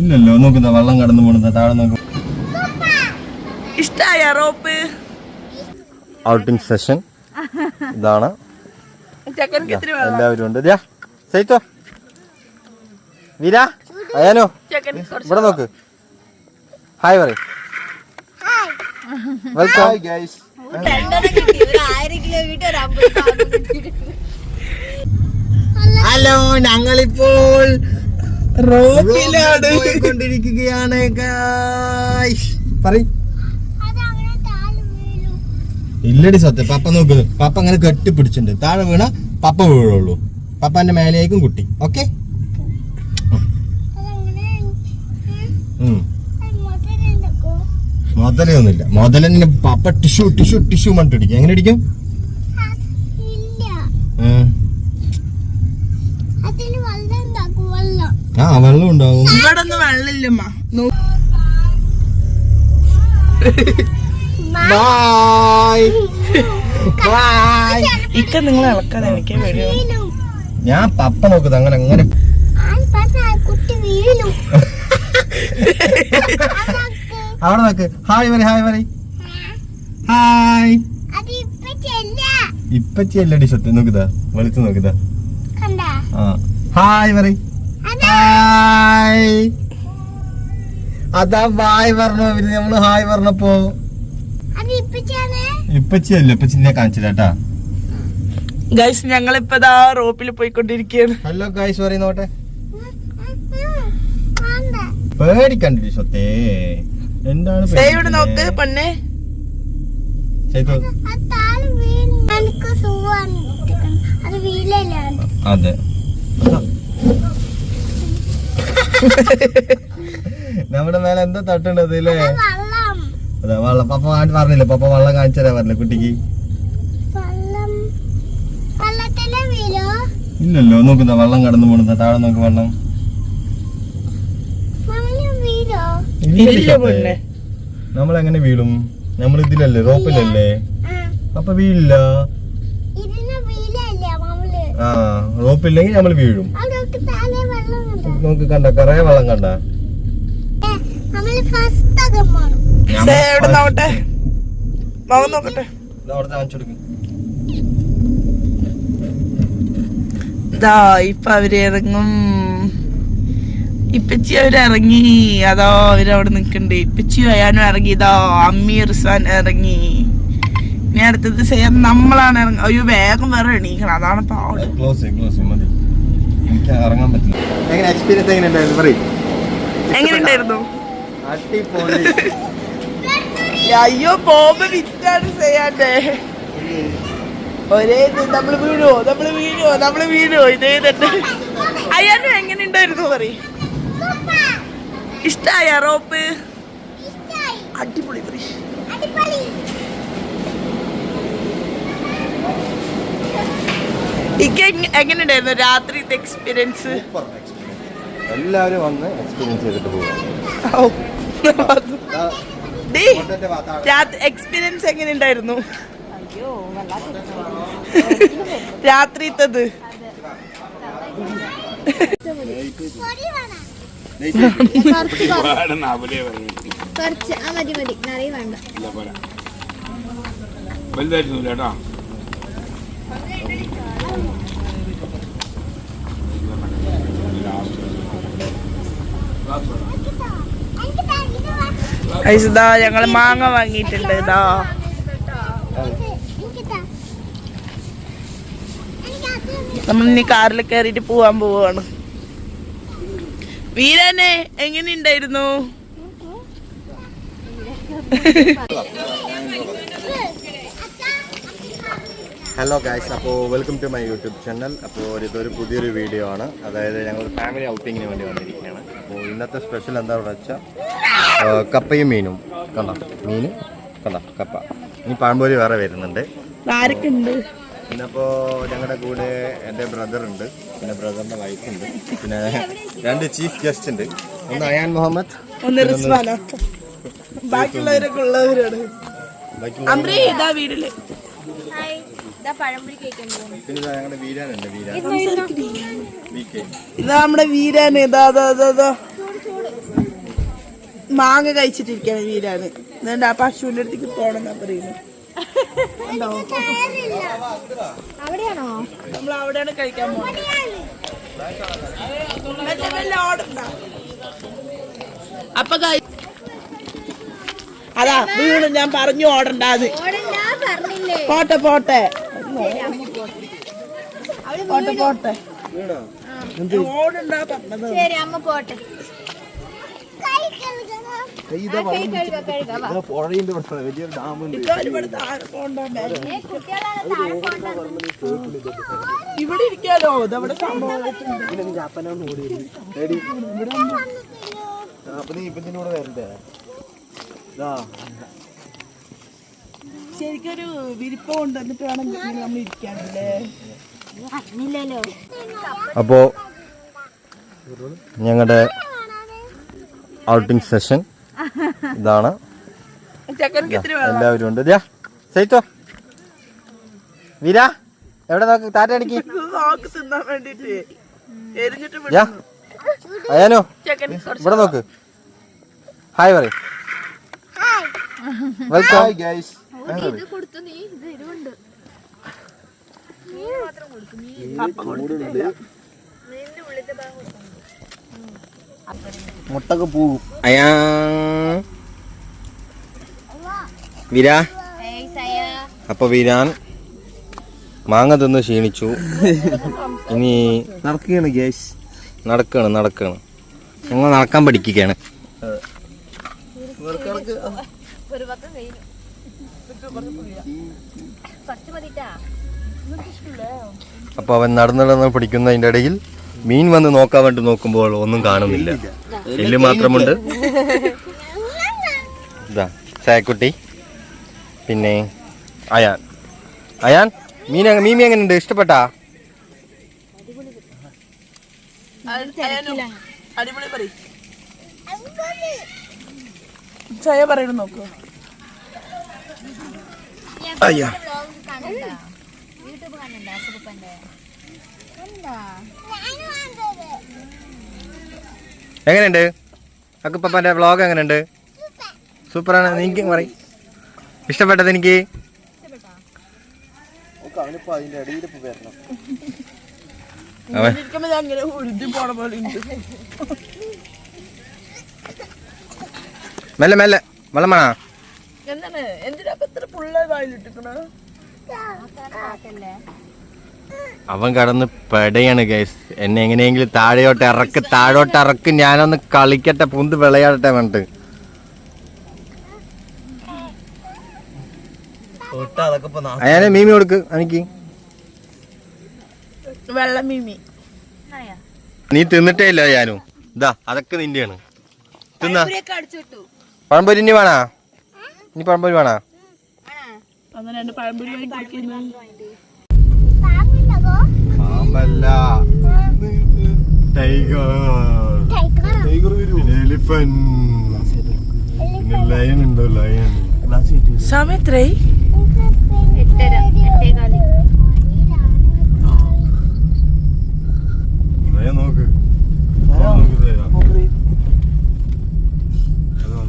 ഇല്ലല്ലോ നോക്കുന്ന വെള്ളം കടന്നു പോണത് താഴെ നോക്കും. ഇഷ്ടായ റോപ്പ്. ഔട്ടിംഗ് സെഷൻ ഇതാണ്. എല്ലാവരും ഉണ്ട്. സൈറ്റോ. വീരാ അയാനോ. ഇവിടെ നോക്ക്. ഹായ് പറയും. വെൽക്കം ഗൈസ് ഹലോ ഞങ്ങളിപ്പോൾ റോഡിലാണ് പോയിക്കൊണ്ടിരിക്കുകയാണ് പറയും. ഇല്ലടി സത്യം. പപ്പ നോക്ക്. പപ്പ അങ്ങനെ കെട്ടിപ്പിടിച്ചിട്ടുണ്ട്. താഴെ വീണ പപ്പ വീഴുള്ളൂ. പപ്പാന്റെ മേലേക്കും കുട്ടി. ഓക്കെ? മുതലൊന്നുമില്ല. മുതലിന് പപ്പ ടിഷ്യൂ ടിഷ്യൂ ടിഷ്യൂ മണ്ടിടിക്കും എങ്ങനെ അടിക്കും ആ വെള്ളം ഉണ്ടാവും. ഇവിടെ ഒന്നും വെള്ളമില്ലമ്മ ബായ് ബായ് ഇക്ക നിങ്ങൾ ഇളക്കാതെ എനിക്ക് ഞാൻ പപ്പ നോക്കുന്നത് അങ്ങനെ അങ്ങനെ അവിടെ നോക്ക്. ഹായ് വരെ ഹായ് വരെ ഹായ് അത് ഇപ്പൊ ചെല്ല ഇപ്പച്ചി അല്ലടി സത്യം. നോക്കുതാ വെളുത്ത് നോക്കുതാ ഹായ് പറ ഹായ് അതാ ബായ് പറഞ്ഞു. പിന്നെ നമ്മൾ ഹായ് പറഞ്ഞപ്പോ? അത് ഇപ്പൊ ചെന്നെ ഇപ്പച്ചി അല്ല ഇപ്പച്ചി ഞാൻ കാണിച്ചില്ലാട്ടാ ഗൈസ് ഞങ്ങളിപ്പോ ദാ റോപ്പിൽ പോയിക്കൊണ്ടിരിക്കുകയാണ് ഹലോ ഗൈസ് പറയുന്നോട്ടെ പേടിക്കണ്ടി സ്വത്തേ. എന്താണ് നോക്ക് പെണ്ണെ അതെ. നമ്മുടെ മേലെ എന്താ തട്ടുണ്ടത് അല്ലേ അതെ വള്ളം. പപ്പ പറഞ്ഞില്ലേ? പപ്പ വള്ളം കാണിച്ചു തരാൻ പറഞ്ഞില്ലേ കുട്ടിക്ക്? വള്ളം. വള്ളത്തിലെ വീലോ ഇല്ലല്ലോ. നോക്കുന്ന വെള്ളം കടന്നു പോണ. താഴെ നോക്ക് വെള്ളം. നമ്മളെങ്ങനെ വീഴും? നമ്മൾ ഇതിലല്ലേ? റോപ്പിലല്ലേ? അപ്പൊ വീഴില്ല. ഇതിന് വീലല്ല മമ്മൾ ആ റോപ്പില്ലെങ്കിൽ നമ്മൾ വീഴും. നോക്ക് കണ്ട കൊറേ വെള്ളം കണ്ട. നമ്മൾ ഫസ്റ്റ് അകമാണ് ദേ ഇവിടെ നോക്കട്ടെ നോക്കട്ടെ. ദാ ഇപ്പൊ ഇപ്പച്ചി അവരിറങ്ങി അതോ അവരവിടെ നിക്കണ്ട് ഇപ്പച്ചി അയാനും ഇറങ്ങി. ഇതോ അമ്മി റിസ്വാൻ ഇറങ്ങി. ഇനി അടുത്തത് സേ നമ്മളാണ് ഇറങ്ങി അയ്യോ വേഗം വേറെ എണീക്കണം. അതാണ് പാട് എനിക്ക് ഇറങ്ങാൻ പറ്റില്ല. എങ്ങനെ എക്സ്പീരിയൻസ് എങ്ങനെ ഉണ്ടായിരുന്നു പറയും എങ്ങനെയുണ്ടായിരുന്നു? അടിപൊളി. അയ്യോ ബോംബ് വിറ്റാണ് ചെയ്യാണ്ടേ ഒരേ നമ്മൾ വീഴുവോ നമ്മൾ വീഴുവോ നമ്മൾ വീഴുവോ ഇതേ തന്നെ. അയ്യാനും എങ്ങനെ ഉണ്ടായിരുന്നു പറയും. ഇഷ്ടായ റോപ്പ്? അടിപൊളി പറയും. ഇക്ക എങ്ങനെ ഉണ്ടായിരുന്നു രാത്രിത്തെ എക്സ്പീരിയൻസ് എല്ലാവരും വന്ന് എക്സ്പീരിയൻസ് ചെയ്തിട്ട് പോകും രാത്രി എക്സ്പീരിയൻസ് എങ്ങനെ ഉണ്ടായിരുന്നു രാത്രിത്തത്. കുറച്ച് മതി മതി. നിറയെ വേണ്ട. വലുതായിരുന്നു കേട്ടോ ഇത് ഞങ്ങൾ മാങ്ങ വാങ്ങിയിട്ടുണ്ട് ഇതാ നമ്മൾ ഇനി കാറിൽ കയറിയിട്ട് പോവാൻ പോവാണ്. വീരനെ എങ്ങനെയുണ്ടായിരുന്നു? ഹലോ ഗായ്സ് അപ്പോൾ welcome to my YouTube channel അപ്പോൾ ഇതൊരു പുതിയൊരു വീഡിയോ ആണ്. അതായത് ഞങ്ങൾ ഫാമിലി ഔട്ടിങ്ങിന് വേണ്ടി വന്നിരിക്കുകയാണ്. അപ്പോൾ ഇന്നത്തെ സ്പെഷ്യൽ എന്താണെന്ന് വെച്ചാൽ കപ്പയും മീനും. കണ്ടോ? മീൻ കണ്ടോ? കപ്പ. ഇനി പാമ്പൂരി വേറെ വരുന്നുണ്ട്. പിന്നപ്പോൾ പിന്നെ അപ്പോൾ ഞങ്ങളുടെ കൂടെ എന്റെ ബ്രദർ ഉണ്ട്. പിന്നെ ബ്രദറിന്റെ വൈഫ് ഉണ്ട്. പിന്നെ രണ്ട് ചീഫ് ഗസ്റ്റ് ഉണ്ട്. ഒന്ന് അയാൻ മുഹമ്മദ് ബാക്കിയുള്ളവരൊക്കെ ഉള്ളവരാണ്. വീട്ടിൽ. പിന്നെ ഇതാ നമ്മുടെ വീരാന് ഇതാ മാങ്ങ കഴിച്ചിട്ടിരിക്കാണ് വീരാണ് എന്നിട്ട് ആ പശുവിന്റെ അടുത്തേക്ക് പോണെന്നാ പറയുന്നു? അവിടെയാണോ? നമ്മൾ അവിടെയാണ് കഴിക്കാൻ പോകുന്നത്. അപ്പൊ അതാ വീണ് ഞാൻ പറഞ്ഞു ഓടണ്ടാത് പോട്ടെ പോട്ടെ. പോട്ടെ. പോട്ടെ ശരി അമ്മ പോട്ടെ ഇവിടെ ഇരിക്കാലോ ഇതവിടെ സംഭവം ഇപ്പൊ ഇതിനൂടെ വരണ്ടേ ഇതാ ശരിക്കൊരു വിരിപ്പം ഉണ്ട്. എന്നിട്ട് വേണം നമ്മൾ ഇരിക്കാനല്ലേ? അറിഞ്ഞില്ലല്ലോ. അപ്പോ ഞങ്ങളുടെ ഔട്ടിംഗ് സെഷൻ ഇതാണ്. എല്ലാവരും ഉണ്ട്. സൈറ്റോ. വീര എവിടെ നോക്ക്? താറ്റ അടിക്ക്. ഇത് നോക്ക് തിന്നാൻ വേണ്ടിട്ട്. എരിഞ്ഞിട്ട് വിടുന്നു. യാ അയാനോ ഇവിടെ നോക്ക്. ഹായ് പറയും. വെൽക്കം ഗൈസ് ഇത് കൊടുത്തു നീ ഇത് ഇരുവുണ്ട് മുട്ടൊക്കെ പോകും. അയാ. വിരാ. അപ്പൊ വിരാൻ മാങ്ങ തിന്ന് ക്ഷീണിച്ചു. ഇനി നടക്കുകയാണ് ഗ്യാസ് നടക്കാണ് നടക്കാണ്. ഞങ്ങൾ നടക്കാൻ പഠിക്കുകയാണ്. ഒരു പക്കം കഴിഞ്ഞു. അപ്പൊ അവൻ നടന്നു നടന്ന് പഠിക്കുന്നതിന്റെ ഇടയിൽ മീൻ വന്ന് നോക്കാൻ വേണ്ടി നോക്കുമ്പോൾ ഒന്നും കാണുന്നില്ല. എല്ല് മാത്രമുണ്ട്. ഇതാ സായക്കുട്ടി പിന്നെ അയാൻ. അയാൻ മീൻ മീമി മീൻ എങ്ങനെയുണ്ട്? ഇഷ്ടപ്പെട്ടാ? അടിപൊളി പറയും. ചയ പറയുന്നു നോക്കൂ. വേണ്ടത് എങ്ങനെയുണ്ട്? അക്കുപ്പന്റെ വ്ളോഗ് എങ്ങനെയുണ്ട്? സൂപ്പറാണ്. നിങ്ങൾക്ക് പറയും. ഇഷ്ടപ്പെട്ടത് എനിക്ക്? അവൻ ഇരിക്കുമ്പോ ഞാൻ ഇങ്ങനെ ഉരുതി പോണ പോലെ ഉണ്ട് മെല്ലെ മെല്ലെ. വെള്ളം വേണോ? എന്താണ്? എന്തിനാ ഇപ്പൊ ഇത്ര പുള്ള വായിലിട്ടിക്കണ അവൻ കടന്ന് പെടയാണ് ഗൈസ് എന്നെ എങ്ങനെയെങ്കിലും താഴെയോട്ട് ഇറക്ക് താഴോട്ട് ഇറക്ക്. ഞാനൊന്ന് കളിക്കട്ടെ പുന്ത് വിളയാടട്ടെ വേണ്ട അയാനെ മീമി കൊടുക്ക് എനിക്ക് വെള്ള മീമി. നീ തിന്നിട്ടേ ഇല്ല ഞാനും ഇതാ അതൊക്കെ നിന്റെയാണ്. തിന്നാ. അടിച്ചു വിട്ടു പഴംപൊരി ഇനി വേണാ? ഇനി പഴംപൊരി വേണോ? അങ്ങനെ രണ്ട് പഴംപൊരി വാങ്ങി കുടിക്കുന്നു പാമ്പുണ്ടോ പാമ്പല്ല. ടൈഗർ. ലയൺ ഉണ്ടോ? ലയൺ. സമയം എത്രയായി? ലയൺ നോക്ക് ഓ മൈ ഗോഡ്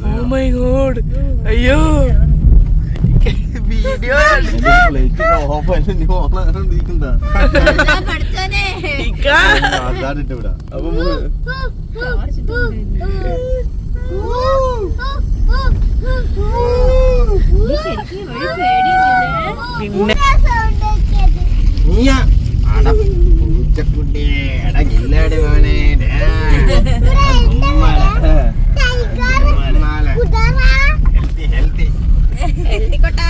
അയ്യോ വീഡിയോ എന്റെ plate ഒക്കെ off ആയിട്ട് ഇനി on ആകാണ്ടിരിക്കണ്ടാ. പഠിച്ചോനെ അതാണിട്ട് വിടാ അപ്പൊ മു- ഗോഡ് അയ്യോ. വീഡിയോ പിന്നെ നീയാ അട പൂച്ചക്കുട്ടി എടാ ഗില്ലാടി മോനെ ഡേ. ഉമ്മാല. ഉമ്മാല. ഹെൽത്തി ഹെൽത്തി എത്തിക്കോട്ടാ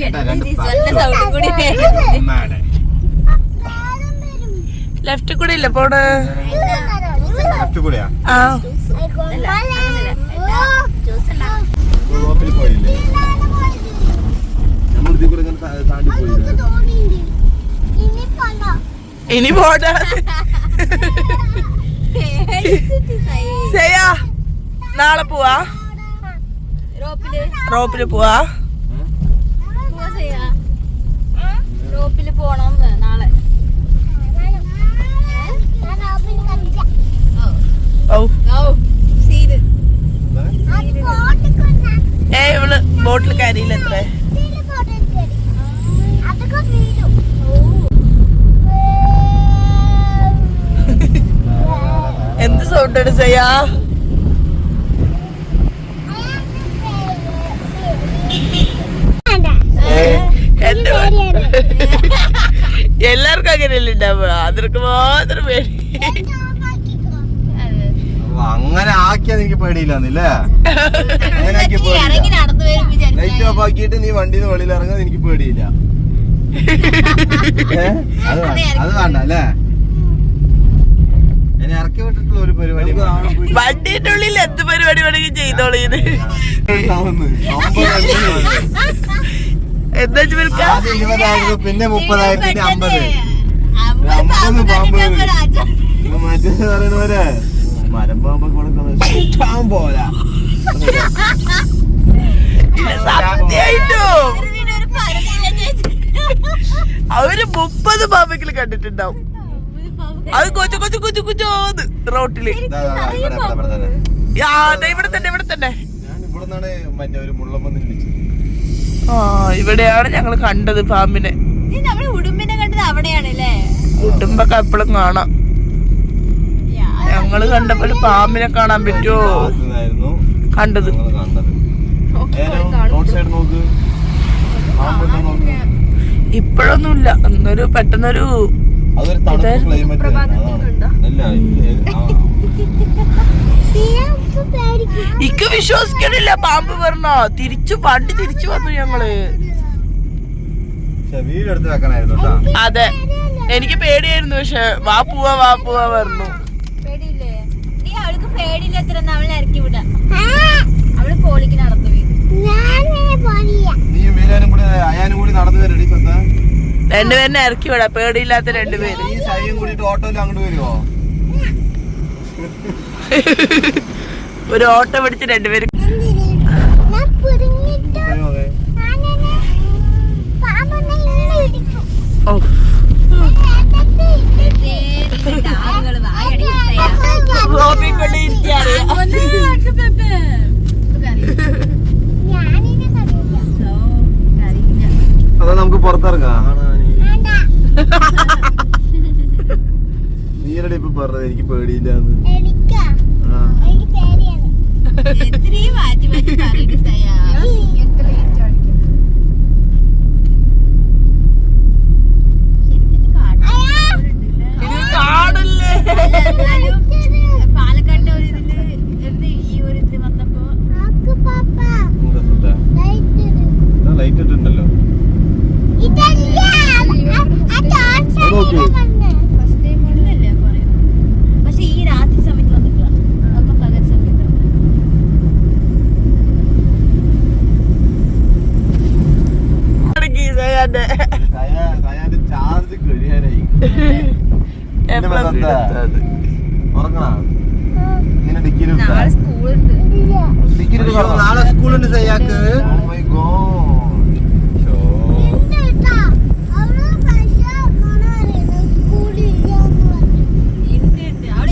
കേട്ടാ, രണ്ട് സൗണ്ട് കൂടി ഉമ്മാല. ലെഫ്റ്റ് കൂടെ ഇല്ല പോണ് ലെഫ്റ്റ് കൂടെയാ ആ റോപ്പിൽ പോയില്ലേ നമ്മൾ ഇതിൽ കൂടെ ഇങ്ങനെ താ- താണ്ടി പോയില്ലേ? ഇനി പോട. ചെയ്യാ നാളെ പോവാ? റോപ്പിൽ റോപ്പിൽ പോവാ റോപ്പിൽ പോണോന്ന് ബോട്ടിൽ കയറിയില്ല എത്ര എന്ത് സൗണ്ട് അടിച്ചയാ എല്ലാവർക്കും അങ്ങനെയല്ലേ ഉണ്ടാവുക. അതിർക്ക് മാത്രം പേടി. അങ്ങനെ ആക്കിയാ എനിക്ക് പേടിയില്ലെന്നില്ലേ? അങ്ങനെ പേടിയില്ല. ലൈറ്റ് ഓഫ് ആക്കിയിട്ട് നീ വണ്ടിന്ന് വെളിയിൽ ഇറങ്ങാൻ എനിക്ക് പേടിയില്ല. ഏ? അത് വേണ്ട അത് വേണ്ട അല്ലേ? എന്നെ ഇറക്കി വിട്ടിട്ടുള്ള ഒരു പരിപാടി വേണ്ട. വണ്ടിന്റെ ഉള്ളിൽ എന്ത് പരിപാടി വേണമെങ്കിൽ ചെയ്തോളീന്ന് എന്താ വെച്ചാ ആദ്യം ഇരുപതായിരുന്നു പിന്നെ മുപ്പതായിരത്തിന്റെ അമ്പത്. അമ്പത് അമ്പത് പാമ്പ് രാജ മറ്റേത് പറയണവരെ മരം പാമ്പ് കൊടുക്കുന്നത് പോരാ അവർ മുപ്പത് പാമ്പെങ്കിലും കണ്ടിട്ടുണ്ടാവും. അത് കൊച്ചു കൊച്ചു കൊച്ചു കൊച്ചോന്ന് റോട്ടിൽ. ഇവിടെ, തന്നെ. ദേ ഇവിടെ തന്നെ ആ ഇവിടെയാണ് ഞങ്ങൾ കണ്ടത് പാമ്പിനെ ഉടുമ്പിനെ കണ്ടത് അവിടെയാണല്ലേ? ഉടുമ്പൊക്കെ എപ്പോഴും കാണാം. ഞങ്ങൾ കണ്ടപ്പോ പാമ്പിനെ കാണാൻ പറ്റുമോ കണ്ടത്. ഇപ്പോഴൊന്നുമില്ല. എന്നൊരു പെട്ടെന്നൊരു. ഇക്ക് വിശ്വസിക്കണില്ല പാമ്പ് പറഞ്ഞോ തിരിച്ചു പണ്ട് തിരിച്ചു വന്നു ഞങ്ങൾ. അതെ. എനിക്ക് പേടിയായിരുന്നു. പക്ഷെ വാ പോവാ വാ പോവാ പറഞ്ഞു പേടിയില്ല എത്ര അവളെ ഇറക്കി വിടാ. ആ, അവൾ കോളിക്ക് നടന്നു രണ്ടുപേരിനെ ഇറക്കി വിടാ. പേടിയില്ലാത്ത രണ്ടുപേര് ഒരു ഓട്ടോ പിടിച്ച് രണ്ടുപേര് അതാ നമുക്ക് പുറത്തിറങ്ങാം. നീരടി ഇപ്പൊ പറഞ്ഞത് എനിക്ക് പേടിയില്ല എനിക്കാ. ആ. എനിക്ക് പേടിയാണ്. എത്രയും മാറ്റി മാറ്റി പറയുന്നു സയാ ശരിക്കും ഇത് കാട്ടിൽ ഇത് കാടല്ലേ എന്നാലും പാലക്കാടിന്റെ ഒരു ഇതിൽ എന്ത് ഈ ഒരു ഇത് വന്നപ്പോ ആക്ക് പാപ്പ. എന്താ സ്വന്ത ലൈറ്റ് ഇട്. ലൈറ്റ് ഇട്ടുണ്ടല്ലോ ഇതല്ല. ആ- ആ ടോർച്ച് അത് നോക്ക്. അടിയിലെ കണ്ണ്. ഫസ്റ്റ് ടൈം ഉള്ളല്ലേ പറയുന്നത് പക്ഷെ ഈ രാത്രി സമയത്ത് വന്നിട്ടില്ല ഒക്കെ പകൽ സമയത്ത് സയാന്റെ കയാന്റെ ചാർജ് കഴിയാനായി എപ്പോഴും ഉറങ്ങണ ഇങ്ങനെ ഡിഗ്രി നാളെ സ്കൂളുണ്ട് ഇല്ല. ഡിഗ്രി നാളെ സ്കൂളുണ്ട് സയ്യാക്ക് Oh my god. ഇണ്ട് കേട്ടോ. അവൾ പക്ഷേ മോനെ പറയുന്നു സ്കൂളിൽ ഇല്ലാന്ന് പറഞ്ഞു. ഉണ്ട് ഉണ്ട് അവിടെ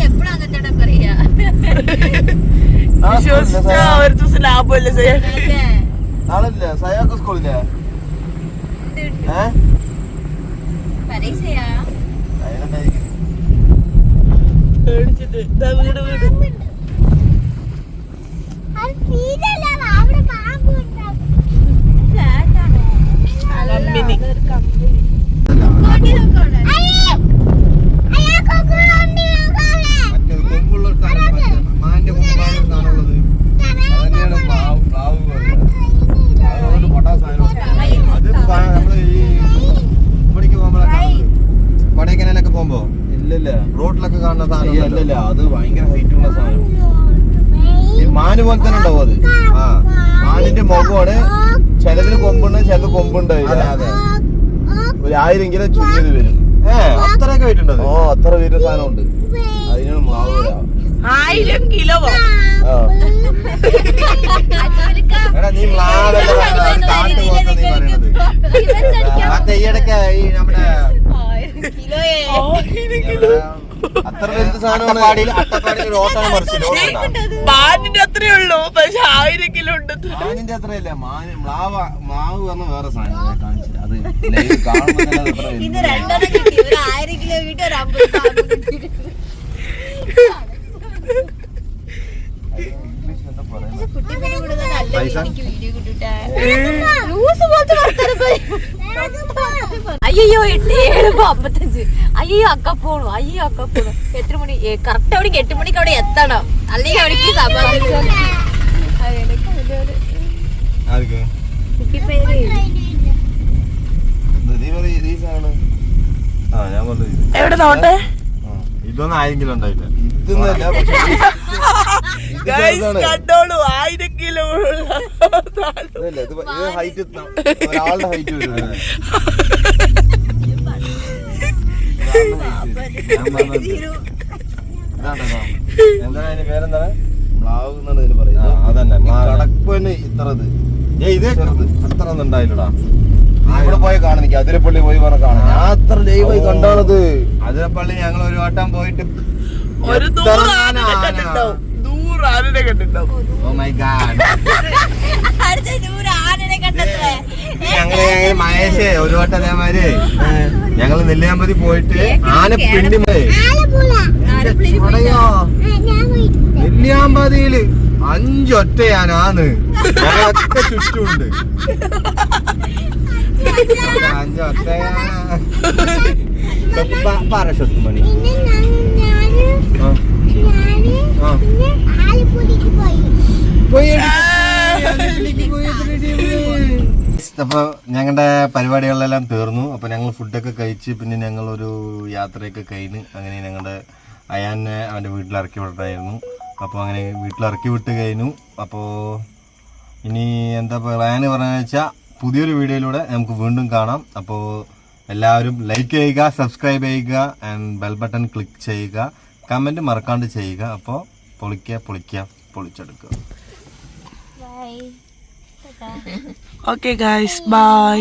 എപ്പോഴും അങ്ങനത്തെ പറയാ വിശ്വസിച്ച ഒരു ദിവസം ലാഭമല്ലേ. നാളല്ലേ സയാക്ക് സ്കൂളില്ലേ പേടിച്ചിട്ട് വീട് വീട് അത് തീരല്ല അവിടെ പാമ്പ് ഉണ്ടാവും ഫ്ലാറ്റ് ആണോ കമ്പനി കോട്ടി നോക്കവിടെ അയ്യോ അയാൾക്കൊക്കെ വണ്ടി നോക്കാവേ മറ്റേ കൊമ്പുള്ള ഒരു സാധനം, മറ്റേ മാന്റെ കൊമ്പായ ഒരു സാധനമുള്ളത് അതന്നെയാണ് പ്ലാവ് പ്ലാവ് പറയുന്നത് അതുകൊണ്ട് പൊട്ടാ സാധനം അത് പ- നമ്മൾ ഈ ഇവിടേക്ക് പോകുമ്പോഴൊക്കെ കൊടൈക്കനാലൊക്കെ പോകുമ്പോ ഇല്ലല്ല റോഡിലൊക്കെ കാണുന്ന സാധനം അയ്യ, ഉണ്ടല്ലോ. അല്ലല്ല അത് ഭയങ്കര ഹൈറ്റ് ഉള്ള സാധനം ഈ മാന് പോലെ തന്നെ ഉണ്ടാവും അത് ആ മാനിന്റെ മുഖമാണ് ചിലതിന് കൊമ്പുണ്ട് ചിലത് കൊമ്പുണ്ടാവില്ല അതെ അതെ ഒരു ആയിരം ചുരുങ്ങിയത് വരും. ഏ അത്രയൊക്കെ വെയിട്ടുണ്ട് ഓ അത്ര വലിയ സാധനം ഉണ്ട് അതിനാണ് മാവ് ആയിരം കിലോ എടാ നീ മ്ലാവല്ല കാട്ട് പോലത്തെ നീ പറയണത്. മറ്റേ ഈയിടയ്ക്ക് ഈ നമ്മുടെ മാനിന്റെ അത്രേ ഉള്ളൂ. പക്ഷെ ആയിരം കിലോ ഉണ്ട് മാനിന്റെ അത്രയല്ല. മാന് മ്ലാവ മാവ് പറഞ്ഞ വേറെ സാധനം കാണിച്ചില്ല. അത് ആയിരം കിലോ കിട്ടി ഒരു അയ്യോ എട്ട് ഏഴ് അമ്പത്തഞ്ച് അയ്യോ അക്കപ്പോണു അയ്യോ അക്കപ്പോണു എത്ര മണി? കറക്റ്റ് അവിടെ എട്ട് മണിക്ക് അവിടെ എത്തണം. അല്ലെങ്കിൽ അവിടേക്ക് എവിടെ നോട്ടെ. ഇതൊന്നും ഉണ്ടായില്ല. കണ്ടോളൂ ആയിരം കിലോ ഉള്ള ഇത് ഇത് ഹൈറ്റ് ഒരാളുടെ ഹൈറ്റ് വരും ഞാൻ പറഞ്ഞത് ഇതാണോ? എന്താണ് അതിന്റെ പേരെന്താണ്? മ്ലാവ് എന്നാണ് ഇതിന് പറയുന്നത്. ആ, അതന്നെ, മ്ലാവ്. കടപ്പന് ഇത്രത്. ഇത് അത്ര ഒന്നും ഉണ്ടായില്ലടാ ഇവിടെ പോയി അതിരപ്പള്ളി പോയി പറഞ്ഞ കാണാം ഞാൻ അത്ര ലൈവായി കണ്ടാണത് അതിരപ്പള്ളി ഞങ്ങൾ ഒരു വട്ടം പോയിട്ട് ഒരു എത്ര നൂറ് ആനനെ ആന? കണ്ടിട്ടുണ്ടാവും. ഓ മൈ കണ്ടിട്ടുണ്ടാവും Oh my God. അടുത്ത ദൂരം ആനനെ കണ്ടത്രേ ഞങ്ങൾ ഞങ്ങൾ മഹേഷ് ഒരു വട്ടം അതേമാതിരി ഞങ്ങൾ നെല്ലിയാമ്പതി പോയിട്ട് ആന പിണ്ടി ആലപ്പുഴ ചടയോ ആ, ഞാൻ പോയി നെല്ലിയാമ്പതിയിൽ അഞ്ചൊറ്റയാനാന്ന് ഞങ്ങളൊക്കെ ചുറ്റുമുണ്ട്. അഞ്ചൊറ്റയാന പറ പോയി. പോയി അപ്പൊ ഞങ്ങളുടെ പരിപാടികളെല്ലാം തീർന്നു. അപ്പോൾ ഞങ്ങൾ ഫുഡൊക്കെ കഴിച്ച് പിന്നെ ഞങ്ങളൊരു യാത്രയൊക്കെ കഴിഞ്ഞ് അങ്ങനെ ഞങ്ങളുടെ അയാനെ അവന്റെ വീട്ടിൽ ഇറക്കി വിട്ടായിരുന്നു അപ്പോൾ അങ്ങനെ വീട്ടിൽ ഇറക്കി വിട്ട് കഴിഞ്ഞു. അപ്പോൾ ഇനി എന്താ പറയാൻ പറഞ്ഞതെന്ന് വെച്ചാൽ പുതിയൊരു വീഡിയോയിലൂടെ നമുക്ക് വീണ്ടും കാണാം. അപ്പോൾ എല്ലാവരും ലൈക്ക് ചെയ്യുക സബ്സ്ക്രൈബ് ചെയ്യുക ആൻഡ് ബെൽ ബട്ടൺ ക്ലിക്ക് ചെയ്യുക. കമന്റ് മറക്കാണ്ട് ചെയ്യുക. അപ്പോൾ പൊളിക്കുക പൊളിക്കുക പൊളിച്ചെടുക്കുക. Bye okay guys bye